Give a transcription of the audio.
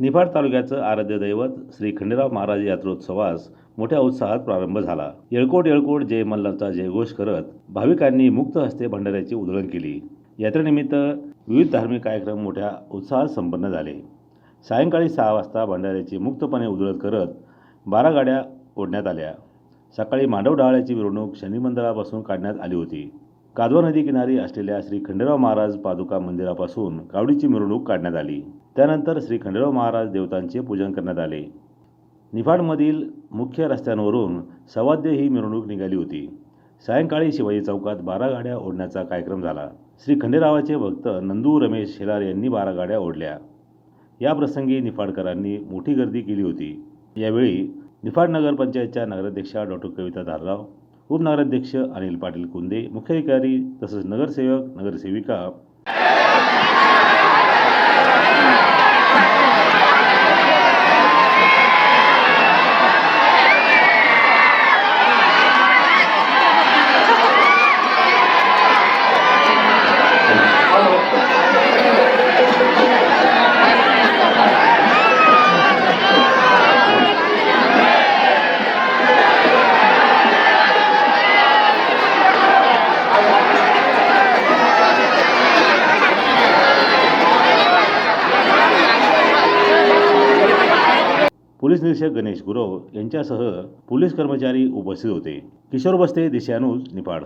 निफाड तालुक्याचं आराध्य दैवत श्री खंडेराव महाराज यात्रोत्सवास मोठ्या उत्साहात प्रारंभ झाला. येळकोट येळकोट जय मल्हारचा जयघोष करत भाविकांनी मुक्त हस्ते भंडाऱ्याची उधळण केली. यात्रेनिमित्त विविध धार्मिक कार्यक्रम मोठ्या उत्साहात संपन्न झाले. सायंकाळी सहा वाजता भंडाऱ्याची मुक्तपणे उधळत करत बारा गाड्या ओढण्यात आल्या. सकाळी मांडव डाळ्याची मिरवणूक शनी मंदिरापासून काढण्यात आली होती. कादवा नदी किनारी असलेल्या श्री खंडेराव महाराज पादुका मंदिरापासून कावडीची मिरवणूक काढण्यात आली. त्यानंतर श्री खंडेराव महाराज देवतांचे पूजन करण्यात आले. निफाडमधील मुख्य रस्त्यांवरून सवाद्य ही मिरवणूक निघाली होती. सायंकाळी शिवाजी चौकात बारा गाड्या ओढण्याचा कार्यक्रम झाला. श्री खंडेरावाचे भक्त नंदू रमेश शेलार यांनी बारा गाड्या ओढल्या. या प्रसंगी निफाडकरांनी मोठी गर्दी केली होती. यावेळी निफाड नगरपंचायतच्या नगराध्यक्षा डॉक्टर कविता धारराव उपनगराध्यक्ष अनिल पाटील कुंदे मुख्याधिकारी तसंच नगरसेवक नगरसेविका पोलीस निरीक्षक गणेश गुरव यांच्यासह पोलीस कर्मचारी उपस्थित होते. किशोर बस्ते दिशानुज निफाड.